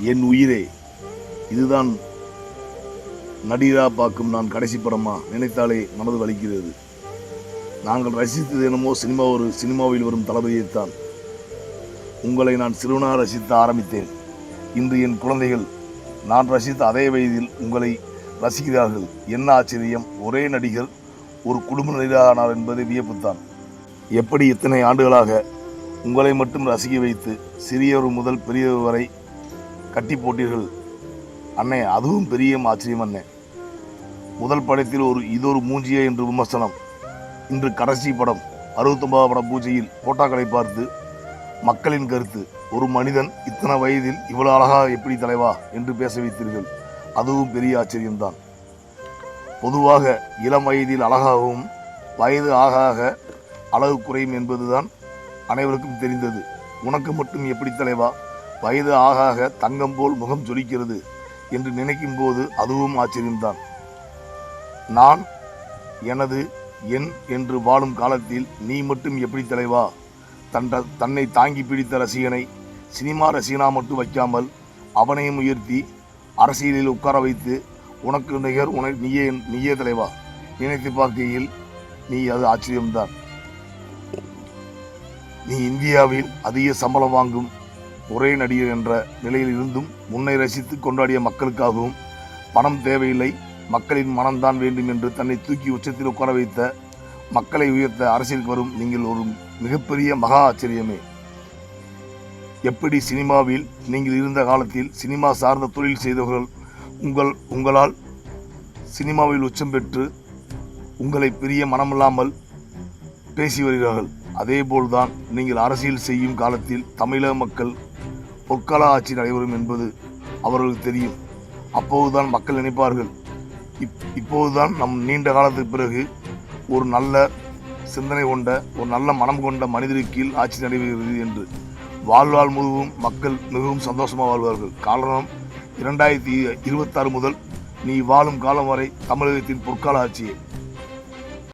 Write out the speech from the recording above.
என் உயிரே. இதுதான் நடிகரா பார்க்கும் நான் கடைசி படமா நினைத்தாலே மனது வலிக்கிறது. நாங்கள் ரசித்தது என்னமோ சினிமா ஒரு சினிமாவில் வரும் தளபதியைத்தான். உங்களை நான் சிறுவனாக ரசித்த ஆரம்பித்தேன். இன்று என் குழந்தைகள் நான் ரசித்த அதே வயதில் உங்களை ரசிக்கிறார்கள். என்ன ஆச்சரியம் ஒரே நடிகர் ஒரு குடும்ப நடிகரானார் என்பது வியப்புத்தான். எப்படி இத்தனை ஆண்டுகளாக உங்களை மட்டும் ரசிக்க வைத்து சிறியவர் முதல் பெரியவர் வரை கட்டி போட்டீர்கள். அண்ணே அதுவும் பெரிய ஆச்சரியம் அண்ணே. முதல் படத்தில் ஒரு இது ஒரு மூஞ்சியே என்று விமர்சனம். இன்று கடைசி படம் அறுபத்தொன்பதாம் படம் பூஜையில் போட்டாக்களை பார்த்து மக்களின் கருத்து ஒரு மனிதன் இத்தனை வயதில் இவ்வளவு அழகா எப்படி தலைவா என்று பேச வைத்தீர்கள். அதுவும் பெரிய ஆச்சரியம்தான். பொதுவாக இளம் வயதில் அழகாகவும் வயது ஆக ஆக அழகு குறையும் என்பதுதான் அனைவருக்கும் தெரிந்தது. உனக்கு மட்டும் எப்படி தலைவா? வயது ஆக ஆக தங்கம் போல் முகம் ஜொலிக்கிறது என்று நினைக்கும் போது அதுவும் ஆச்சரியம்தான். நான் எனது என் என்று வாழும் காலத்தில் நீ மட்டும் எப்படி தலைவா? தன்ற தன்னை தாங்கி பிடித்த ரசிகனை சினிமா ரசிகனா மட்டும் வைக்காமல் அவனையும் உயர்த்தி அரசியலில் உட்கார வைத்து உனக்கு நிகர் உன நீயே நீயே தலைவா? நினைத்து பார்க்கையில் நீ அது ஆச்சரியம்தான். நீ இந்தியாவில் அதிக சம்பளம் வாங்கும் ஒரே நடிகர் என்ற நிலையில் இருந்தும் முன்னை ரசித்து கொண்டாடிய மக்களுக்காகவும் பணம் தேவையில்லை மக்களின் மனம்தான் வேண்டும் என்று தன்னை தூக்கி உச்சத்தில் உட்கார வைத்த மக்களை உயர்த்த அரசியலுக்கு வரும் நீங்கள் ஒரு மிகப்பெரிய மகா ஆச்சரியமே. எப்படி சினிமாவில் நீங்கள் இருந்த காலத்தில் சினிமா சார்ந்த தொழில் செய்தவர்கள் உங்கள் உங்களால் சினிமாவில் உச்சம் பெற்று உங்களை பெரிய மனமில்லாமல் பேசி வருகிறார்கள். அதேபோல்தான் நீங்கள் அரசியல் செய்யும் காலத்தில் தமிழக மக்கள் பொற்கால ஆட்சி நடைபெறும் என்பது அவர்களுக்கு தெரியும். அப்போதுதான் மக்கள் நினைப்பார்கள். இப் இப்போதுதான் நம் நீண்ட காலத்துக்கு பிறகு ஒரு நல்ல சிந்தனை கொண்ட ஒரு நல்ல மனம் கொண்ட மனிதருக்கு கீழ் ஆட்சி நடைபெறுகிறது என்று. வாழ்வாள் முழுவதும் மக்கள் மிகவும் சந்தோஷமாக வாழ்வார்கள். காரணம் இரண்டாயிரத்தி இருபத்தாறு முதல் நீ வாழும் காலம் வரை தமிழகத்தின் பொற்கால ஆட்சியே.